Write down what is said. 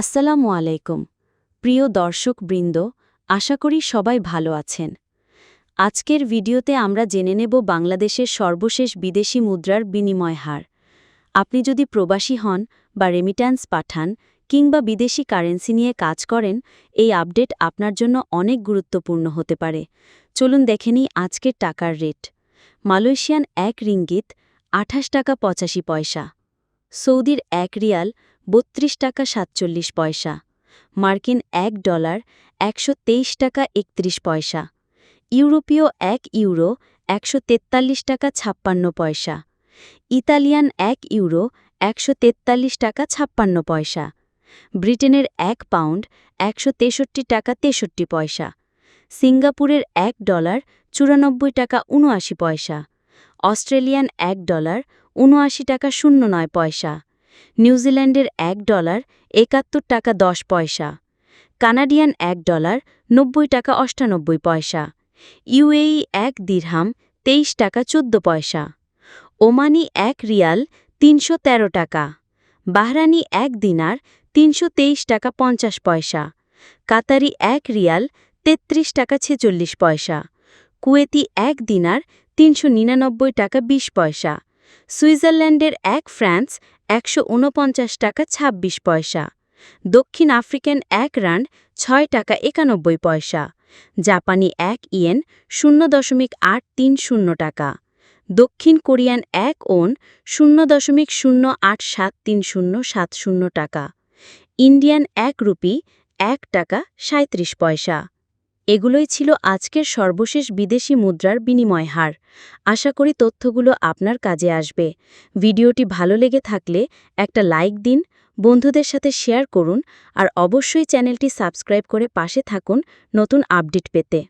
আসসালামু আলাইকুম, প্রিয় দর্শক বৃন্দ আশা করি সবাই ভালো আছেন। আজকের ভিডিওতে আমরা জেনে নেব বাংলাদেশের সর্বশেষ বিদেশি মুদ্রার বিনিময় হার। আপনি যদি প্রবাসী হন বা রেমিট্যান্স পাঠান কিংবা বিদেশি কারেন্সি নিয়ে কাজ করেন, এই আপডেট আপনার জন্য অনেক গুরুত্বপূর্ণ হতে পারে। চলুন দেখে নিই আজকের টাকার রেট মালয়েশিয়ান এক রিঙ্গিত আঠাশ টাকা পঁচাশি পয়সা। সৌদির এক রিয়াল বত্রিশ টাকা সাতচল্লিশ পয়সা, মার্কিন এক ডলার একশো তেইশ টাকা একত্রিশ পয়সা, ইউরোপীয় এক ইউরো একশো তেতাল্লিশ টাকা ছাপ্পান্ন পয়সা, ইতালিয়ান এক ইউরো একশো তেতাল্লিশ টাকা ছাপ্পান্ন পয়সা, ব্রিটেনের এক পাউন্ড একশো তেষট্টি টাকা তেষট্টি পয়সা, সিঙ্গাপুরের এক ডলার চুরানব্বই টাকা উনআশি পয়সা, অস্ট্রেলিয়ান এক ডলার উনআশি টাকা শূন্য নয় পয়সা। নিউজিল্যান্ডের এক ডলার একাত্তর টাকা দশ পয়সা। কানাডিয়ান এক ডলার নব্বই টাকা অষ্টানব্বই পয়সা। ইউএই এক দিরহাম তেইশ টাকা চোদ্দ পয়সা। ওমানি এক রিয়াল তিনশো তেরো টাকা। বাহরানি এক দিনার তিনশো তেইশ টাকা পঞ্চাশ পয়সা। কাতারি এক রিয়াল তেত্রিশ টাকা ছেচল্লিশ পয়সা। কুয়েতি এক দিনার তিনশো নিরানব্বই টাকা বিশ পয়সা। সুইজারল্যান্ডের এক ফ্রান্স, একশো উনপঞ্চাশ টাকা ২৬ পয়সা। দক্ষিণ আফ্রিকান এক রান্ড ছয় টাকা একানব্বই পয়সা। জাপানি এক ইয়েন, শূন্য দশমিক আট তিন শূন্য টাকা। দক্ষিণ কোরিয়ান এক ওন, শূন্য দশমিক শূন্য আট সাত তিন শূন্য সাত শূন্য টাকা। ইন্ডিয়ান এক রুপি, এক টাকা সাঁত্রিশ পয়সা। এগুলোই ছিল আজকের সর্বশেষ বিদেশি মুদ্রার বিনিময় হার। আশা করি তথ্যগুলো আপনার কাজে আসবে। ভিডিওটি ভালো লেগে থাকলে একটা লাইক দিন, বন্ধুদের সাথে শেয়ার করুন, আর অবশ্যই চ্যানেলটি সাবস্ক্রাইব করে পাশে থাকুন নতুন আপডেট পেতে।